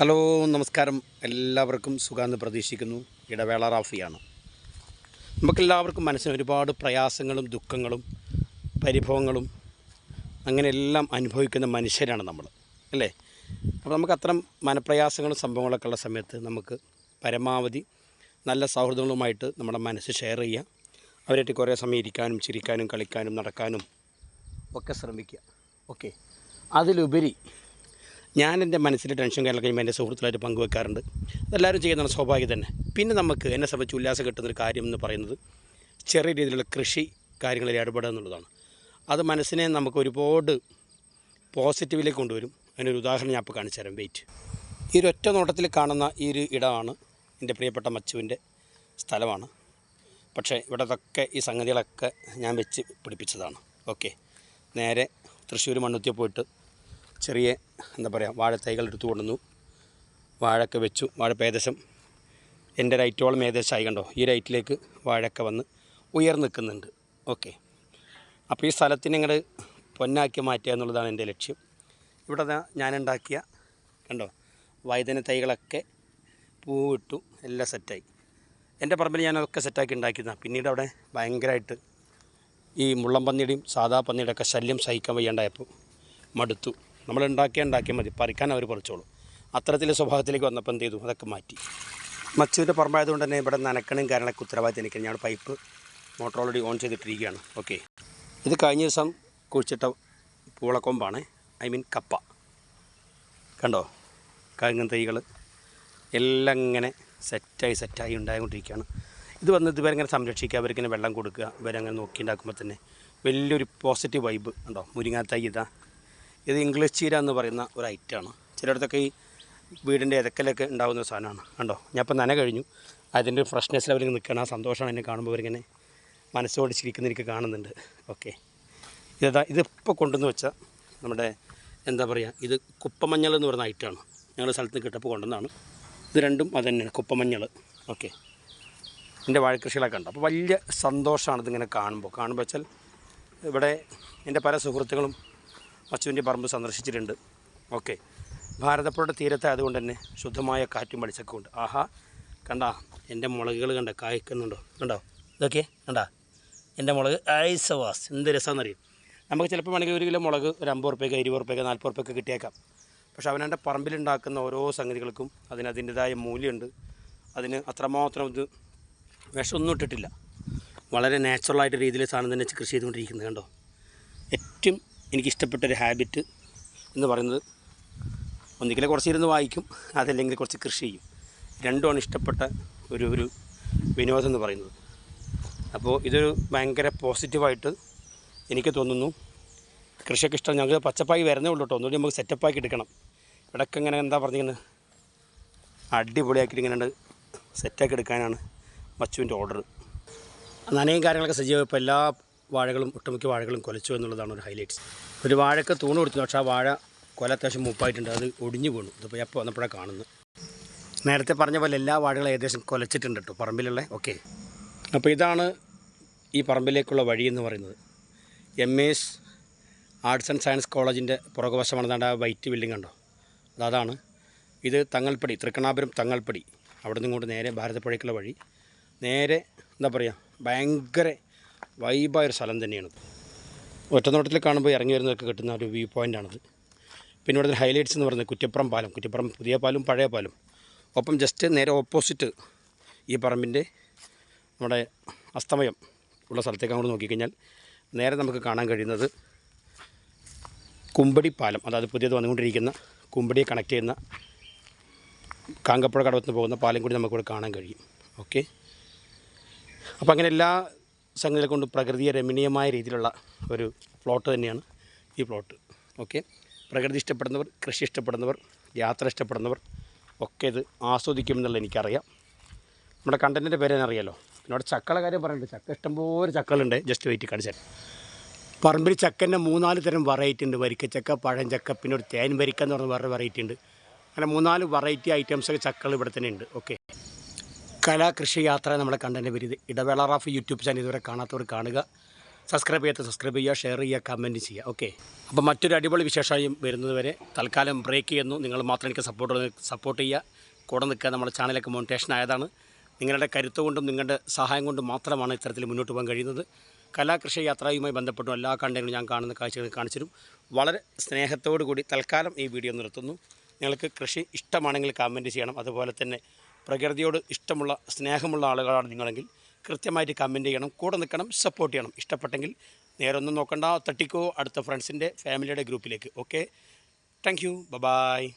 Hello നമസ്കാരം. എല്ലാവർക്കും സുഖാന്ന് പ്രതീക്ഷിക്കുന്നു. ഇടവേള റാഫിയാണ്. നമുക്കെല്ലാവർക്കും മനസ്സിന് ഒരുപാട് പ്രയാസങ്ങളും ദുഃഖങ്ങളും പരിഭവങ്ങളും അങ്ങനെയെല്ലാം അനുഭവിക്കുന്ന മനുഷ്യരാണ് നമ്മൾ അല്ലേ? അപ്പോൾ നമുക്ക് അത്തരം മനപ്രയാസങ്ങളും സംഭവങ്ങളൊക്കെ ഉള്ള സമയത്ത് നമുക്ക് പരമാവധി നല്ല സൗഹൃദങ്ങളുമായിട്ട് നമ്മുടെ മനസ്സ് ഷെയർ ചെയ്യുക അവരായിട്ട് കുറേ സമയം ഇരിക്കാനും ചിരിക്കാനും കളിക്കാനും നടക്കാനും ഒക്കെ ശ്രമിക്കുക. ഓക്കെ അതിലുപരി ഞാൻ എന്റെ മനസ്സിലെ ടെൻഷൻ കഴിയുമ്പോൾ എന്റെ സുഹൃത്തുക്കളായിട്ട് പങ്കുവെക്കാറുണ്ട്. അതെല്ലാവരും ചെയ്യുന്നതാണ് സ്വാഭാവികം തന്നെ. പിന്നെ നമുക്ക് എന്നെ സംബന്ധിച്ച് ഉല്ലാസം കിട്ടുന്നൊരു കാര്യം എന്ന് പറയുന്നത് ചെറിയ രീതിയിലുള്ള കൃഷി കാര്യങ്ങളിൽ ഇടപെടുക എന്നുള്ളതാണ്. അത് മനസ്സിനെ നമുക്ക് ഒരുപാട് പോസിറ്റീവിലേക്ക് കൊണ്ടുവരും. അതിനൊരു ഉദാഹരണം ഞാൻ ഇപ്പോൾ കാണിച്ചു തരാം. വെയിറ്റ്. ഈ ഒരു ഒറ്റ നോട്ടത്തിൽ കാണുന്ന ഈ ഒരു ഇടമാണ് എന്റെ പ്രിയപ്പെട്ട മച്ചുവിന്റെ സ്ഥലമാണ്. പക്ഷേ ഇവിടത്തൊക്കെ ഈ സംഗതികളൊക്കെ ഞാൻ വെച്ച് പിടിപ്പിച്ചതാണ്. ഓക്കെ. നേരെ തൃശ്ശൂർ മണ്ണുത്തി പോയിട്ട് ചെറിയ എന്താ പറയുക വാഴത്തൈകൾ എടുത്തു കൊണ്ടുവന്നു. വാഴക്ക വെച്ചു. വാഴ ഏകദേശം എന്റെ റൈറ്റോളം ഏകദേശം ആയി കണ്ടോ? ഈ റൈറ്റിലേക്ക് വാഴക്ക വന്ന് ഉയർന്നു നിൽക്കുന്നുണ്ട് ഓക്കെ. അപ്പോൾ ഈ സ്ഥലത്തിന് ഇങ്ങോട്ട് പൊന്നാക്കി മാറ്റുക എന്നുള്ളതാണ് എന്റെ ലക്ഷ്യം. ഇവിടെ ഞാനുണ്ടാക്കിയ കണ്ടോ വൈദന തൈകളൊക്കെ പൂവിട്ടു എല്ലാം സെറ്റായി. എന്റെ പറമ്പിൽ ഞാനതൊക്കെ സെറ്റാക്കി ഉണ്ടാക്കിയതാണ് പിന്നീട് അവിടെ ഭയങ്കരമായിട്ട് ഈ മുള്ളം പന്നിയുടെയും സാധാ പന്നിയുടെയൊക്കെ ശല്യം സഹിക്കാൻ വയ്യാണ്ടായപ്പോൾ മടുത്തു. നമ്മൾ ഉണ്ടാക്കിയാൽ ഉണ്ടാക്കിയാൽ മതി. പറിക്കാൻ അവർ പറിച്ചോളൂ. അത്തരത്തിലെ സ്വഭാവത്തിലേക്ക് വന്നപ്പോൾ എന്ത് ചെയ്തു? അതൊക്കെ മാറ്റി. മച്ചുവിന്റെ കൊണ്ട് തന്നെ ഇവിടെ നനക്കണയും കാര്യങ്ങളൊക്കെ ഉത്തരവാദിത്തം എനിക്ക് ഞാൻ പൈപ്പ് മോട്ടോർ ഓൾറെഡി ഓൺ ചെയ്തിട്ടിരിക്കുകയാണ്. ഓക്കെ. ഇത് കഴിഞ്ഞ ദിവസം കുഴിച്ചിട്ട പൂളക്കൊമ്പാണ്. ഐ മീൻ കപ്പ. കണ്ടോ? കഴുങ്ങൻ തൈകൾ എല്ലാം ഇങ്ങനെ സെറ്റായി സെറ്റായി ഉണ്ടായിക്കൊണ്ടിരിക്കുകയാണ്. ഇത് വന്ന് ഇതുവരെ ഇങ്ങനെ സംരക്ഷിക്കുക അവർക്കിങ്ങനെ വെള്ളം കൊടുക്കുക ഇവരങ്ങനെ നോക്കി ഉണ്ടാക്കുമ്പോൾ തന്നെ വലിയൊരു പോസിറ്റീവ് വൈബ് ഉണ്ടോ മുരിങ്ങാത്തൈ ഇതാ. ഇത് ഇംഗ്ലീഷ് ചീര എന്ന് പറയുന്ന ഒരു ഐറ്റമാണ്. ചിലയിടത്തൊക്കെ ഈ വീടിന്റെ ഇതക്കലൊക്കെ ഉണ്ടാകുന്ന സാധനമാണ്. കണ്ടോ? ഞാൻ ഇപ്പോൾ നന കഴിഞ്ഞു. അതിന്റെ ഫ്രഷ്നെസ് അവരിങ്ങനെ നിൽക്കണം സന്തോഷമാണ് എന്നെ കാണുമ്പോൾ അവരിങ്ങനെ മനസ്സോട് ചിരിക്കുന്ന എനിക്ക് കാണുന്നുണ്ട്. ഓക്കെ ഇതാ ഇതിപ്പോൾ കൊണ്ടുവന്ന് വെച്ചാൽ നമ്മുടെ എന്താ പറയുക ഇത് കുപ്പമഞ്ഞൾ എന്ന് പറയുന്ന ഐറ്റമാണ്. ഞങ്ങൾ സ്ഥലത്ത് കിട്ടപ്പോൾ കൊണ്ടുവന്നതാണ്. ഇത് രണ്ടും അത് തന്നെയാണ് കുപ്പമഞ്ഞൾ. ഓക്കെ എന്റെ വാഴക്കൃഷികളൊക്കെ ഉണ്ട് അപ്പോൾ വലിയ സന്തോഷമാണ് ഇതിങ്ങനെ കാണുമ്പോൾ. കാണുമ്പോൾ വെച്ചാൽ ഇവിടെ എന്റെ പല സുഹൃത്തുക്കളും മച്ചുവിന്റെ പറമ്പ് സന്ദർശിച്ചിട്ടുണ്ട്. ഓക്കെ. ഭാരതപ്പുഴയുടെ തീരത്തെ അതുകൊണ്ട് തന്നെ ശുദ്ധമായ കാറ്റും വെളിച്ചൊക്കെ ഉണ്ട്. ആഹാ. കണ്ട എന്റെ മുളകുകൾ കണ്ട കായ്ക്കുന്നുണ്ടോ? കണ്ടോ? ഇതൊക്കെ കണ്ടാ. എന്റെ മുളക് ഐസവാസ്. എന്ത് രസമെന്നറിയും നമുക്ക് ചിലപ്പോൾ വേണമെങ്കിൽ ഒരു കിലോ മുളക് ഒരു അമ്പത് റുപ്യക്ക് ഇരുപത് റുപ്യക്ക് നാൽപ്പത് റുപ്യക്ക് കിട്ടിയേക്കാം. പക്ഷേ അവനവന്റെ പറമ്പിലുണ്ടാക്കുന്ന ഓരോ സംഗതികൾക്കും അതിന് അതിന്റെതായ മൂല്യമുണ്ട്. അതിന് അത്രമാത്രം ഇത് വിഷമൊന്നും ഇട്ടിട്ടില്ല. വളരെ നാച്ചുറലായിട്ട് രീതിയിൽ സാധനം തന്നെ കൃഷി ചെയ്തുകൊണ്ടിരിക്കുന്നത് കണ്ടോ? ഏറ്റവും എനിക്കിഷ്ടപ്പെട്ടൊരു ഹാബിറ്റ് എന്ന് പറയുന്നത് ഒന്നുകിൽ കുറച്ച് ഇരുന്ന് വായിക്കും അതല്ലെങ്കിൽ കുറച്ച് കൃഷി ചെയ്യും. രണ്ടുമാണ് ഇഷ്ടപ്പെട്ട ഒരു ഒരു വിനോദം എന്ന് പറയുന്നത്. അപ്പോൾ ഇതൊരു ഭയങ്കര പോസിറ്റീവായിട്ട് എനിക്ക് തോന്നുന്നു. കൃഷിയൊക്കെ ഇഷ്ടം ഞങ്ങൾക്ക് പച്ചപ്പായി വരുന്നേ ഉള്ളൂ കേട്ടോ. ഒന്നുകൂടി നമുക്ക് സെറ്റപ്പാക്കി എടുക്കണം. ഇവിടെയൊക്കെ ഇങ്ങനെ എന്താ പറഞ്ഞിങ്ങനെ അടിപൊളിയാക്കിയിട്ട് ഇങ്ങനെ സെറ്റാക്കി എടുക്കാനാണ് മച്ചുവിന്റെ ഓർഡർ നനയും കാര്യങ്ങളൊക്കെ സജീവം ഇപ്പോൾ എല്ലാ വാഴകളും ഒട്ടുമിക്ക വാഴകളും കൊലച്ചു എന്നുള്ളതാണ് ഒരു ഹൈലൈറ്റ്സ് ഒരു വാഴക്ക് തൂണ് കൊടുത്തു പക്ഷേ ആ വാഴ കൊല അത്യാവശ്യം മൂപ്പായിട്ടുണ്ട്. അത് ഒടിഞ്ഞു വീണു. ഇതിപ്പോൾ എപ്പോൾ വന്നപ്പോഴാണ് കാണുന്നു നേരത്തെ പറഞ്ഞ പോലെ എല്ലാ വാഴകളും ഏകദേശം കൊലച്ചിട്ടുണ്ട് കേട്ടോ. പറമ്പിലുള്ള ഓക്കെ അപ്പോൾ ഇതാണ് ഈ പറമ്പിലേക്കുള്ള വഴി എന്ന് പറയുന്നത്. M S arts and science കോളേജിന്റെ പുറകുവശമാണ്. ദാണ്ട് ആ വൈറ്റ് ബിൽഡിംഗ് കണ്ടോ? അതാണ്. ഇത് തങ്ങൾപ്പടി തൃക്കണാപുരം തങ്ങൾപ്പടി. അവിടെ ഇങ്ങോട്ട് നേരെ ഭാരതപ്പുഴയ്ക്കുള്ള വഴി. നേരെ എന്താ പറയുക ഭയങ്കര വൈബായൊരു സ്ഥലം തന്നെയാണിത് ഒറ്റനോട്ടത്തിൽ കാണുമ്പോൾ ഇറങ്ങി വരുന്നതൊക്കെ കിട്ടുന്ന ഒരു വ്യൂ പോയിന്റാണിത് പിന്നെ ഇവിടുത്തെ ഹൈലൈറ്റ്സ് എന്ന് പറയുന്നത് കുറ്റിപ്പുറം പാലം. കുറ്റിപ്പുറം പുതിയ പാലും പഴയ പാലും. ഒപ്പം ജസ്റ്റ് നേരെ ഓപ്പോസിറ്റ് ഈ പറമ്പിന്റെ നമ്മുടെ അസ്തമയം ഉള്ള സ്ഥലത്തേക്ക് അങ്ങോട്ട് നോക്കിക്കഴിഞ്ഞാൽ നേരെ നമുക്ക് കാണാൻ കഴിയുന്നത് കുമ്പടി പാലം. അതായത് പുതിയത് വന്നുകൊണ്ടിരിക്കുന്ന കുമ്പടിയെ കണക്ട് ചെയ്യുന്ന കാങ്കപ്പുഴ കടവത്തിന് പോകുന്ന പാലം കൂടി നമുക്കിവിടെ കാണാൻ കഴിയും. ഓക്കെ അപ്പോൾ അങ്ങനെ എല്ലാ സംഗതികളെ കൊണ്ട് പ്രകൃതിയെ രമണീയമായ രീതിയിലുള്ള ഒരു പ്ലോട്ട് തന്നെയാണ് ഈ പ്ലോട്ട്. ഓക്കെ. പ്രകൃതി ഇഷ്ടപ്പെടുന്നവർ കൃഷി ഇഷ്ടപ്പെടുന്നവർ യാത്ര ഇഷ്ടപ്പെടുന്നവർ ഒക്കെ ഇത് ആസ്വദിക്കുമെന്നുള്ള എനിക്കറിയാം. നമ്മുടെ കണ്ടന്റിന്റെ പേര് അറിയാലോ? പിന്നെ അവിടെ ചക്കളെ കാര്യം പറയുന്നുണ്ട് ചക്ക ഇഷ്ടംപോലെ ചക്കളുണ്ട് ജസ്റ്റ് വെയിറ്റ് കാണിച്ചാൽ പറമ്പിൽ ചക്കന്റെ മൂന്നാൽ തരം വെറൈറ്റി ഉണ്ട്. വരിക്കച്ചക്ക പഴഞ്ചക്ക പിന്നെ ഒരു തേൻ വരിക്ക എന്ന് പറഞ്ഞ വേറെ വെറൈറ്റി ഉണ്ട്. അങ്ങനെ മൂന്നാൽ വെറൈറ്റി ഐറ്റംസൊക്കെ ചക്കൾ ഇവിടെ തന്നെ ഉണ്ട്. ഓക്കെ. കലാ കൃഷി യാത്ര നമ്മളെ കണ്ടന്റ് പേര് ഇടവേള റാഫ് യൂട്യൂബ് ചാനൽ ഇതുവരെ കാണാത്തവർ കാണുക. സബ്സ്ക്രൈബ് ചെയ്യാത്ത സബ്സ്ക്രൈബ് ചെയ്യുക ഷെയർ ചെയ്യുക കമന്റ് ചെയ്യുക. ഓക്കെ അപ്പോൾ മറ്റൊരു അടിപൊളി വിശേഷമായും വരുന്നതുവരെ തൽക്കാലം ബ്രേക്ക് ചെയ്യുന്നു. നിങ്ങൾ മാത്രം എനിക്ക് സപ്പോർട്ട് സപ്പോർട്ട് ചെയ്യുക. കൂടെ നിൽക്കുക നമ്മുടെ ചാനലൊക്കെ മോണിറ്റേഷൻ ആയതാണ്. നിങ്ങളുടെ കരുത്ത് കൊണ്ടും നിങ്ങളുടെ സഹായം കൊണ്ടും മാത്രമാണ് ഇത്തരത്തിൽ മുന്നോട്ട് പോകാൻ കഴിയുന്നത്. കലാകൃഷി യാത്രയുമായി ബന്ധപ്പെട്ടും എല്ലാ കണ്ടങ്ങളും ഞാൻ കാണുന്ന കാഴ്ചകൾ കാണിച്ചിരും വളരെ സ്നേഹത്തോടു കൂടി തൽക്കാലം ഈ വീഡിയോ നിർത്തുന്നു. നിങ്ങൾക്ക് കൃഷി ഇഷ്ടമാണെങ്കിൽ കമന്റ് ചെയ്യണം. അതുപോലെ തന്നെ പ്രകൃതിയോട് ഇഷ്ടമുള്ള സ്നേഹമുള്ള ആളുകളാണ് നിങ്ങളെങ്കിൽ കൃത്യമായിട്ട് കമന്റ് ചെയ്യണം. കൂടെ നിൽക്കണം സപ്പോർട്ട് ചെയ്യണം. ഇഷ്ടപ്പെട്ടെങ്കിൽ നേരെ ഒന്നും നോക്കണ്ട. തട്ടിക്കോ അടുത്ത ഫ്രണ്ട്സിന്റെ ഫാമിലിയുടെ ഗ്രൂപ്പിലേക്ക് ഓക്കെ താങ്ക് യു ബൈ